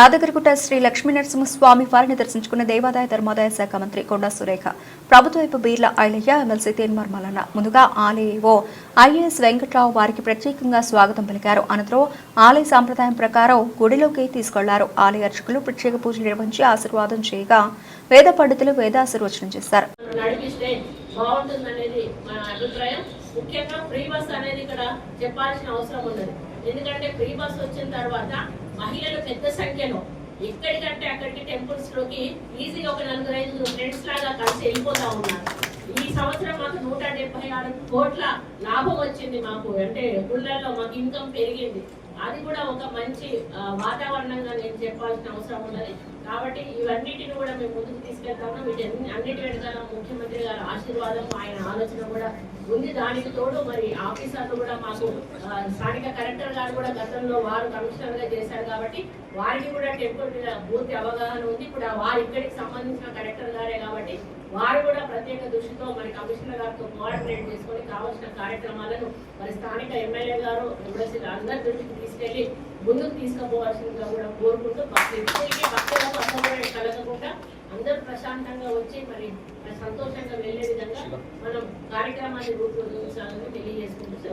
యాదగిరిగుట్ట శ్రీ లక్ష్మీ నరసింహస్వామి వారిని దర్శించుకున్న దేవాదాయ ధర్మాదాయ శాఖ మంత్రి కొండా సురేఖ ప్రభుత్వ వైపు బీర్ల ఐలయ్య ఎమ్మెల్సీ తేన్మార్ మల్లన్న ముందుగా ఆలయఓ ఐఏఎస్ వెంకట్రావు వారికి ప్రత్యేకంగా స్వాగతం పలికారు. అనంతరం ఆలయ సాంప్రదాయం ప్రకారం గుడిలోకి తీసుకెళ్ళారు. ఆలయ అర్చకులు ప్రత్యేక పూజలు నిర్వహించి ఆశీర్వాదం చేయగా వేద పండితులు వేదాశీర్వచనం చేశారు. ముఖ్యంగా ఫ్రీ బస్ అనేది ఇక్కడ చెప్పాల్సిన అవసరం ఉన్నది ఎందుకంటే ఫ్రీ బస్ వచ్చిన తర్వాత మహిళలు పెద్ద సంఖ్యలో ఎక్కడికంటే అక్కడికి టెంపుల్స్లోకి ఈజీగా ఒక నలుగురు ఐదు ఫ్రెండ్స్ లాగా కలిసి వెళ్ళిపోతా ఉన్నారు. ఈ సంవత్సరం మాకు నూట డెబ్బై ఆరు కోట్ల లాభం వచ్చింది మాకు. అంటే గుళ్ళల్లో మాకు ఇన్కమ్ పెరిగింది. అది కూడా ఒక మంచి వాతావరణంగా నేను చెప్పాల్సిన అవసరం ఉన్నది. కాబట్టి ఇవన్నిటిని కూడా మేము ముందుకు తీసుకెళ్తాము. వీటి అన్నిటి వెనకాల ముఖ్యమంత్రి గారి ఆశీర్వాదం ఆయన ఆలోచన కూడా ఉంది. దానికి తోడు మరి ఆఫీసర్లు కూడా మాకు స్థానిక కలెక్టర్ గారు కూడా గతంలో వారు కమిషనర్గా చేశారు కాబట్టి వారికి కూడా టెంపుల్ పూర్తి అవగాహన ఉంది. ఇప్పుడు వారి వారు ఇక్కడికి సంబంధించిన కలెక్టర్ గారే కాబట్టి వారు ప్రత్యేక దృష్టితో మరి కమిషనర్ గారితో కోఆర్డినేట్ చేసుకొని కావాల్సిన కార్యక్రమాలను మరి స్థానిక ఎమ్మెల్యే గారు ఎంబసీ అందరి దృష్టికి తీసుకెళ్ళి ముందుకు తీసుకుపోవాల్సిందిగా కూడా కోరుకుంటూ భక్తులకు అసౌకర్యం కలగకుండా అందరూ ప్రశాంతంగా వచ్చి మరి సంతోషంగా వెళ్ళే విధంగా మనం కార్యక్రమాన్ని రూపొందించాలని తెలియజేసుకుంటూ.